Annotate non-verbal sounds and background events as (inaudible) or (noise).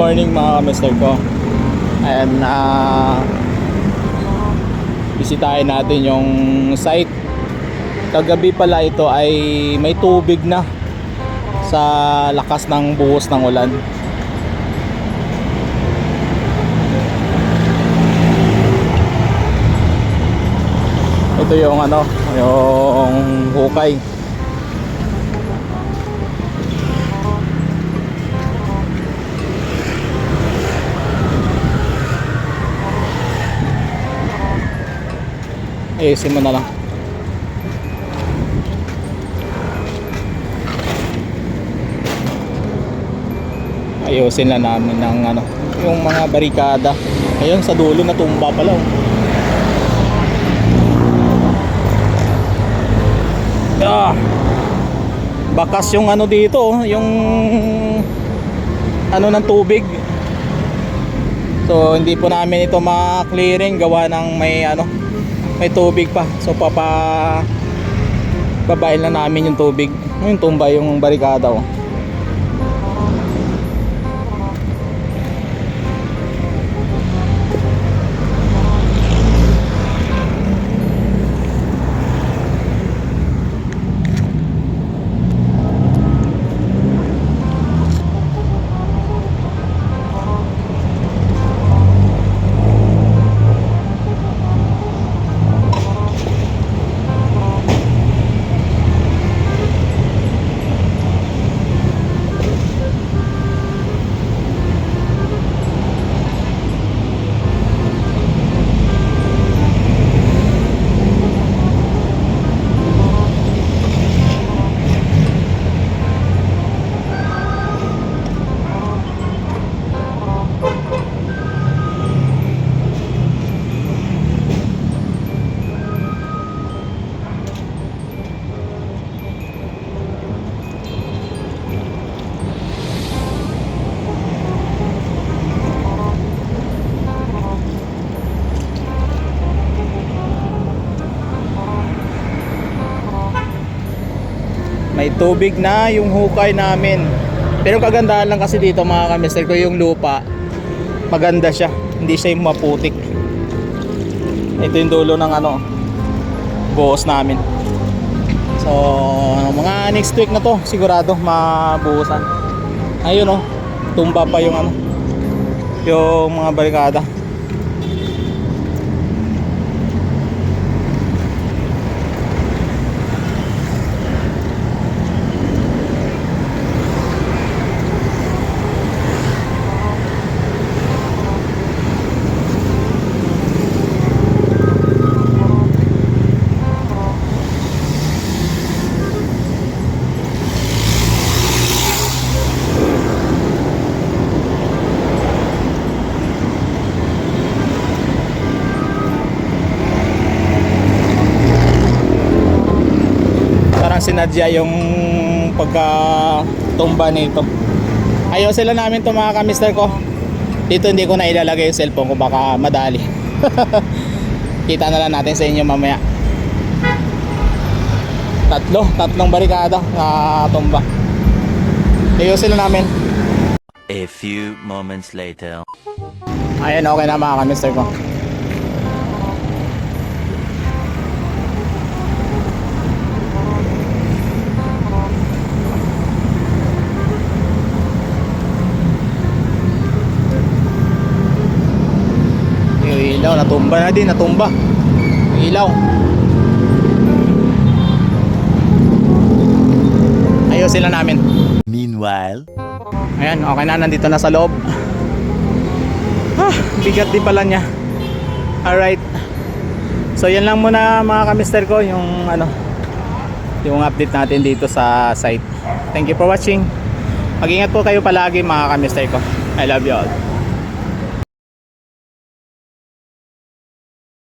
morning mga kamister ko. And uh, bisitahin natin yung site. Kagabi pala ito ay may tubig na sa lakas ng buhos ng ulan. Ito yung ano, yung hukay. Ayusin mo na lang. Ayusin na namin ng ano, yung mga barikada. Ayun sa dulo na tumba pala. Oh. Ah. Bakas yung ano dito, oh, yung ano ng tubig. So hindi po namin ito ma-clearing gawa ng may ano may tubig pa. So papa babail na namin yung tubig. Yung tumba yung barikada oh. May tubig na yung hukay namin. Pero kagandahan lang kasi dito mga kamister ko yung lupa. Maganda siya. Hindi siya yung maputik. Ito yung dulo ng ano buhos namin. So mga next week na to sigurado mabuhusan. Ayun oh. Tumba pa yung ano yung mga barikada. Sinadya yung pagka tumba nito. Ayaw sila namin to mga kamister ko. Dito hindi ko na ilalagay yung cellphone ko baka madali. (laughs) Kita na lang natin sa inyo mamaya. Tatlo tatlong barikada na tumba. Ayaw sila namin. A few moments later. Ayan, okay na mga kamister ko. Ilaw, natumba na din, natumba. Yung ilaw. Ayusin lang namin. Meanwhile. Ayan, okay na, nandito na sa loob. Ah, bigat din pala niya. Alright. So yan lang muna mga kamister ko, yung ano, yung update natin dito sa site. Thank you for watching. Mag-ingat po kayo palagi mga kamister ko. I love you all.